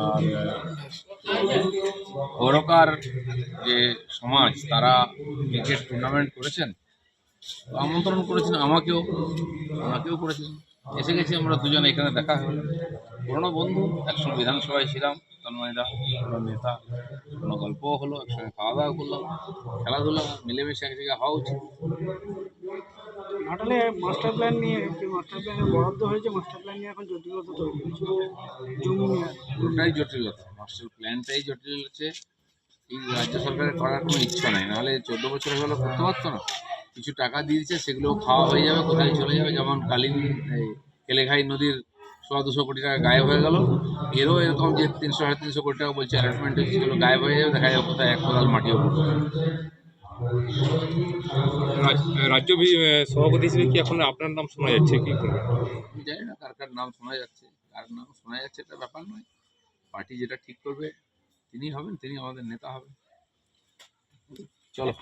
আর বড়কার যে সমাজ, তারা ক্রিকেট টুর্নামেন্ট করেছেন, আমন্ত্রণ করেছেন আমাকেও আমাকেও করেছেন। এসে গেছি আমরা দুজন, এখানে দেখা হলো। পুরোনো বন্ধু, একসঙ্গে বিধানসভায় ছিলাম তন্ময়দা পুরো নেতা, কোনো গল্পও হলো, একসঙ্গে খাওয়া দাওয়া করলাম, খেলাধুলা, মিলেমিশে এক জায়গায় হওয়া উচিত। ঘাটালে মাস্টার প্ল্যান নিয়ে একটি মাস্টার প্ল্যানের বরাদ্দ হয়েছে মাস্টার প্ল্যান নিয়ে এখন জটিলতা তৈরি হয়েছে জমি ওটাই জটিলতা মাস্টার প্ল্যানটাই জটিল হচ্ছে। এই রাজ্য সরকারের করার কোনো ইচ্ছা নাই, নাহলে চোদ্দ বছর গেলো, করতে পারতো না। কিছু টাকা দিয়েছে, সেগুলো খাওয়া হয়ে যাবে, কোথায় চলে যাবে? যেমন কালিন কেলেঘাই নদীর সোয়া দুশো কোটি টাকা গায়েব হয়ে গেল। এরও এরকম যে তিনশো, সাড়ে তিনশো কোটি টাকা বলছে অ্যালটমেন্ট সেগুলো গায়েব হয়ে যাবে, দেখা যাবে কোথায়, এক কোদাল মাটিও পড়বে রাজ্য সভাপতি হিসেবে কি এখন আপনার নাম শোনা যাচ্ছে? কি জানি না, কার কার নাম শোনা যাচ্ছে, কার নাম শোনা যাচ্ছে এটা ব্যাপার নয়। পার্টি যেটা ঠিক করবে তিনি হবেন তিনি আমাদের নেতা হবেন। চলো।